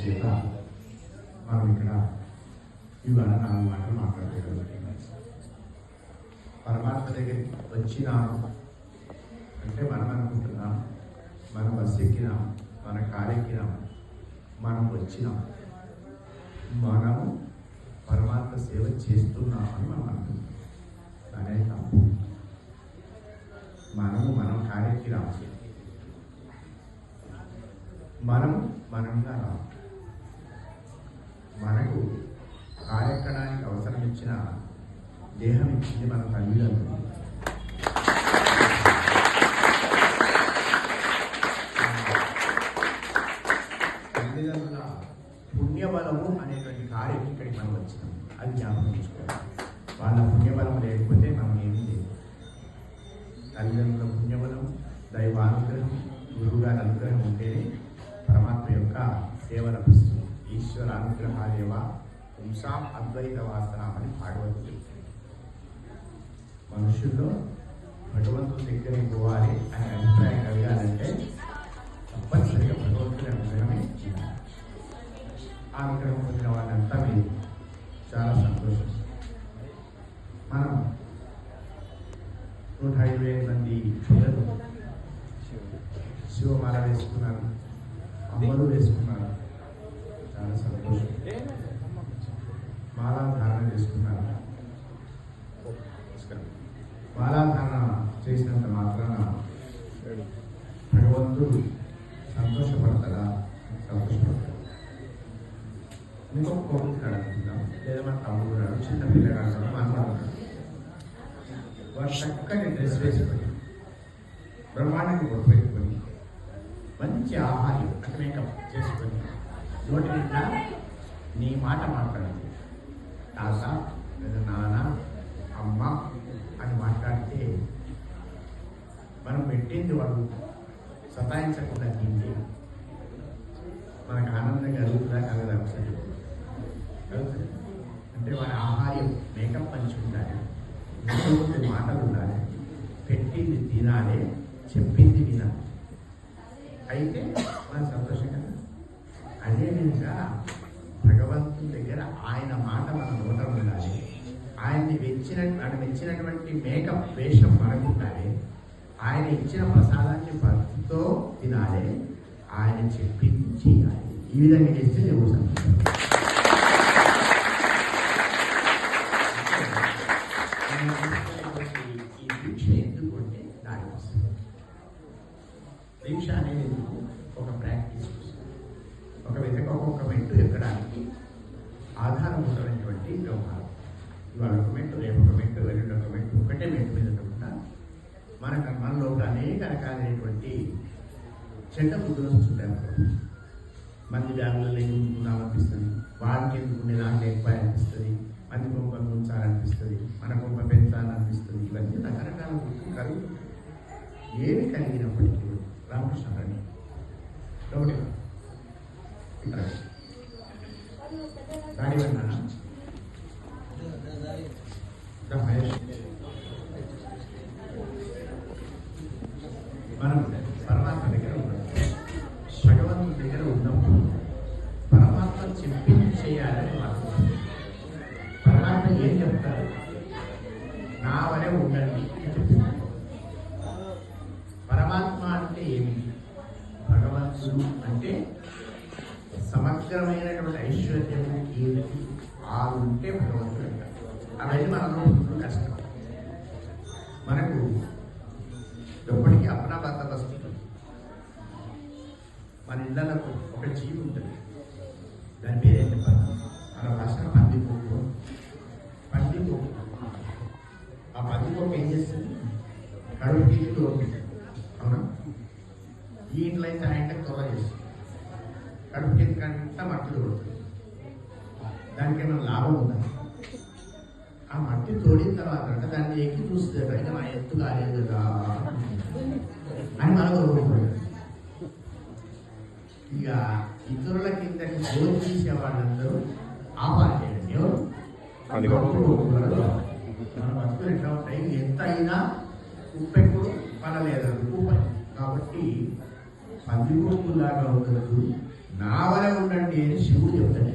చేత మనం ఇక్కడ ఇవాళ నాలుగు మాటలు మాట్లాడగలుగుతున్నాం పరమాత్మ దగ్గరికి వచ్చినాము అంటే మనం అనుకుంటున్నాం మనం బస్సు ఎక్కినాం మన కారెక్కినాం మనం వచ్చినాం మనం పరమాత్మ సేవ చేస్తున్నామని మనం అనుకుంటున్నాం అనే తప్పు మనము మనం కారెక్కి రాము మనం మనంగా రాము. మనకు కార్యక్రమానికి అవసరం ఇచ్చిన దేహం ఇచ్చింది మన తల్లిదండ్రులు తల్లిదండ్రుల పుణ్యబలము అనేటువంటి కార్యం ఇక్కడికి మనం వచ్చినాం. అది జ్ఞాపకం ఉంచుకోవాలి వాళ్ళ పుణ్యబలం లేకపోతే మనం ఏమీ లేదు తల్లిదండ్రుల పుణ్యబలం దైవానుగ్రహం గురువుగారి అనుగ్రహం ఉంటేనే పరమాత్మ యొక్క సేవ లభిస్తుంది. ఈశ్వర అనుగ్రహాలేవ పుంసాం అద్వైత వాసన అని భాగవతుడు మనుషుల్లో భగవంతుడి దగ్గరికి పోవాలి అనే అభిప్రాయం కలగాలంటే తప్పనిసరిగా భగవంతుని అనుగ్రహమే ఉండాలి. ఆ అనుగ్రహం పొందిన వాళ్ళంతా మీరు చాలా సంతోషం. మనం నూట ఐదు వేల మంది పిల్లలు శివమాల వేసుకున్నాను. మాలా ధారణ చేసినంత మాత్రాన భగవంతుడు సంతోషపడతాడా? సంతోషపడతాడు. ఇంకొక కోరిక అడుగుతున్నాం. లేదా మన తమ్ముడు ఉన్నాడు చిన్న పిల్లగాడు కూడా మనవడు ఉన్నాడు. వాడు చక్కని డ్రెస్ వేసుకొని బ్రహ్మాండానికి బొట్టు పెట్టుకొని మంచి ఆహారం అంటే మేకప్ చేసుకొని నోటి నిండా నీ మాట మాట్లాడింది తాత లేదా నాన్న అమ్మ అని మాట్లాడితే మనం వారు సతాయించకుండా తింటే మనకు ఆనందం కలుగుతుందా కలగదా ఒకసారి? కలుగుతుంది అంటే వారి ఆహార్యం మేకప్ పంచి ఉండాలి ముఖ్యమంత్రి మాటలు ఉండాలి పెట్టింది తినాలి చెప్పింది వినాలి. అయితే మన సంతోషం కదా? అదేవిధంగా భగవంతుని దగ్గర ఆయన మాట మన నోట ఉండాలి. ఆయన్ని మెచ్చిన ఆయన మెచ్చినటువంటి మేకప్ వేషం మనకు ఉండాలి ఆయన ఇచ్చిన ప్రసాదాన్ని భక్తితో తినాలి. ఆయన చెప్పింది చేయాలి ఈ విధంగా చేస్తే దేవుడు ఈ దీక్ష ఎందుకు అంటే దానికోసం దీక్ష అనేది ఎందుకు ఒక ప్రాక్టీస్ కోసం ఒక విధంగా ఒక్కొక్క మెట్టు ఎక్కడానికి ఆధారం ఉన్నటువంటి వ్యవహారం ఇవాళ ఒక మెట్టు రేపు ఒక మెట్టు ఎల్లుండి ఒక మెట్టు ఒకటే మెట్టు మీద ఉండకుండా మనకు మనలో ఉన్న అనేక రకాలైనటువంటి చెడ్డ బుద్ధులు వస్తుంటాయి మంది బ్యాగులలో ఎందుకున్నాం అనిపిస్తుంది వాడికి ఎందుకు నాకు ఎక్కువ అనిపిస్తుంది మంది బొమ్మలు ఉంచాలనిపిస్తుంది మన కొంప పెంచాలనిపిస్తుంది ఇవన్నీ రకరకాల బుద్ధులు కలుగు ఏమి కలిగినప్పటికీ రామకృష్ణ ఒకటి ఇక్కడ దాడి వల్ల మహేష్ మనం పరమాత్మ దగ్గర ఉన్నాం భగవంతుడి దగ్గర ఉన్నప్పుడు పరమాత్మ చెప్పింది చేయాలని మనం పరమాత్మ ఏం చెప్తారు నా వరే ఉండండి పరమాత్మ అంటే ఏమిటి భగవంతుడు అంటే సమగ్రమైనటువంటి ఐశ్వర్యము కీర్తి ఆరు ఉంటే భగవంతుడు అంటారు అవన్నీ మనలో ఉండడం కష్టం మనకు ఎప్పటికీ అప్నాబాత వస్తుంది. మన ఇళ్ళకు ఒక జీవి ఉంటుంది దానికి ఏమైనా లాభం ఉందా? ఆ మట్టి తోడిన తర్వాత అంటే దాన్ని ఎక్కి చూస్తే బయట నా ఎత్తు కాలేదు కదా. అని మనకు ఇక ఇతరుల కిందకి జోలు తీసే వాళ్ళందరూ ఆపాలి చేయండి ఎవరు. మన బతుకులు ఎట్లా ఉంటాయి? ఎంత అయినా ఉప్పెప్పుడు పడలేదనుకో పని. కాబట్టి పందికొక్కులాగా ఉండదు. నా వలె ఉండండి అని శివుడు చెప్తాడు.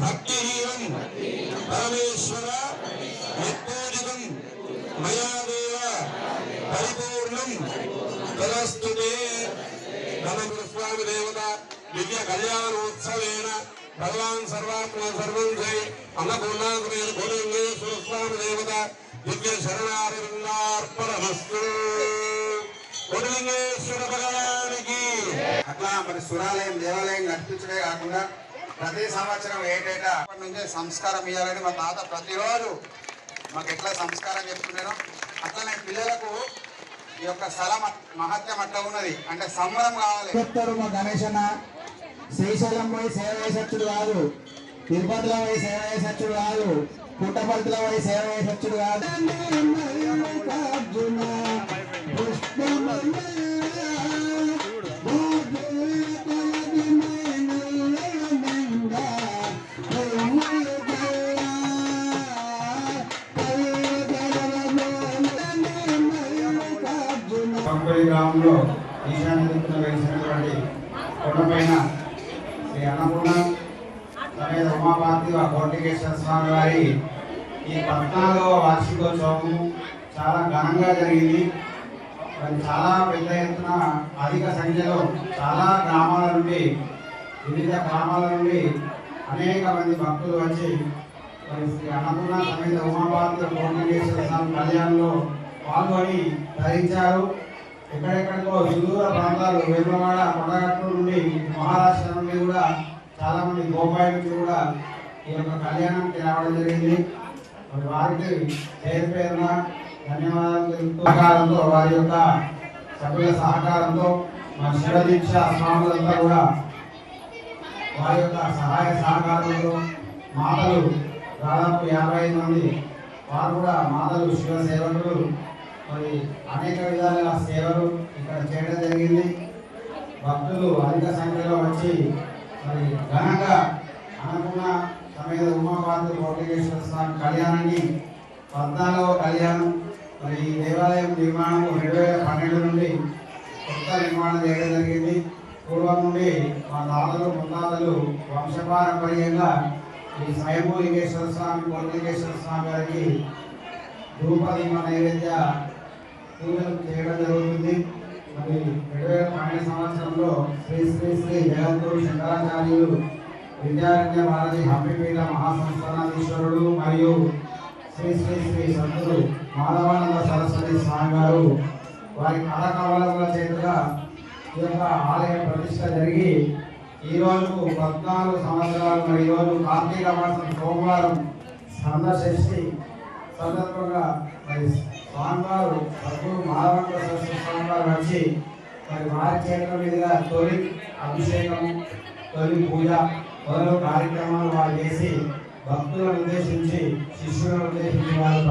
பக்திஹீனம் பரமேஸ்வர எப்போதிகம் மயாதேவ பரிபூர்ணம் பிரஸ்துதே நமகுருஸ்வாமி தேவதா திவ்ய கல்யாண உற்சவேன பகவான் சர்வாத்மா சர்வம் ஜெய் அன்னபூர்ணாதிபதி கோலிங்கேஸ்வர சுவாமி தேவதா திவ்ய சரணார்ப்பணமஸ்து కోటలింగేశ్వర భగవానికి అట్లా మరి సురాలయం దేవాలయం నడిపించడే కాకుండా ప్రతి సంవత్సరం ఏటేటా అప్పటి నుంచే సంస్కారం ఇవ్వాలని మా తాత ప్రతిరోజు మాకు ఎట్లా సంస్కారం చెప్తున్నారో అట్లనే పిల్లలకు ఈ యొక్క స్థలం మహత్యం అట్లా ఉన్నది. అంటే సంబరం కావాలి. చెప్తారు మా గణేశన్న శ్రీశైలం పోయి సేవ చేసొచ్చుడు కాదు. తిరుపతిలో పోయి సేవ చేసొచ్చుడు కాదు. పుట్టపర్తిలో పోయి సేవ చేసొచ్చుడు కాదు. సోమాపాతి కోటికేశ్వర స్వామి వారి ఈ పద్నాలుగవ వార్షికోత్సవం చాలా ఘనంగా జరిగింది. చాలా పెద్ద ఎత్తున అధిక సంఖ్యలో చాలా గ్రామాల నుండి వివిధ గ్రామాల నుండి అనేక మంది భక్తులు వచ్చి శ్రీ అన్నపూర్ణ సమేత ఉమాపార్థివ కోటికేశ్వర స్వామి కళ్యాణంలో పాల్గొని ధరించారు ఎక్కడెక్కడికో సుదూర ప్రాంతాలు వేములవాడ కొండగట్టు నుండి మహారాష్ట్ర నుండి కూడా చాలా మంది కూడా ఈ యొక్క కళ్యాణానికి రావడం జరిగింది. మరి వారికి పేరు పేరున ధన్యవాదాలు సహకారంతో వారి యొక్క సభ్యుల సహకారంతో మా శివదీక్ష స్వాములంతా కూడా వారి యొక్క సహాయ సహకారంతో మాతలు దాదాపు యాభై ఐదు మంది వారు కూడా మాతలు శివ సేవకులు మరి అనేక విధాలుగా సేవలు ఇక్కడ చేయడం జరిగింది. భక్తులు అధిక సంఖ్యలో వచ్చి మరి ఘనంగా అనుకున్న సమేత ఉమాపార్తి కోటేశ్వర స్వామి కళ్యాణాన్ని పద్నాలుగవ కళ్యాణం మరి ఈ దేవాలయం నిర్మాణం రెండు వేల పన్నెండు నుండి కొత్త నిర్మాణం చేయడం జరిగింది. పూర్వం నుండి మా తాతలు ముత్తాతలు వంశపారంపర్యంగా ఈ స్వయంభూ లింగేశ్వర స్వామి కోటలింగేశ్వర స్వామి గారికి ధూపదీప నైవేద్య పూజలు చేయడం జరుగుతుంది. మరి రెండు వేల పన్నెండు సంవత్సరంలో శ్రీ శ్రీ శ్రీ జగద్గురు శంకరాచార్యులు విద్యారణ్య భారతి హంపిపీఠ మహాసంస్థానాధీశ్వరుడు మరియు శ్రీ శ్రీ శ్రీ సంతులు మాధవానంద సరస్వతి స్వామి గారు వారి కళకవలముల చేతుగా ఈ యొక్క ఆలయ ప్రతిష్ట జరిగి ఈ రోజు పద్నాలుగు సంవత్సరాలు మరి ఈ రోజు కార్తీక మాసం సోమవారం సందర్శించి సందర్భంగా స్వామివారు సద్గురు మాధవంత సరస్వతి స్వామివారు వచ్చి మరి వారి చేతుల మీదుగా తొలి అభిషేకం తొలి పూజ మొదలు కార్యక్రమాలు వారు చేసి భక్తులను ఉద్దేశించి శిష్యులను ఉద్దేశించి వారు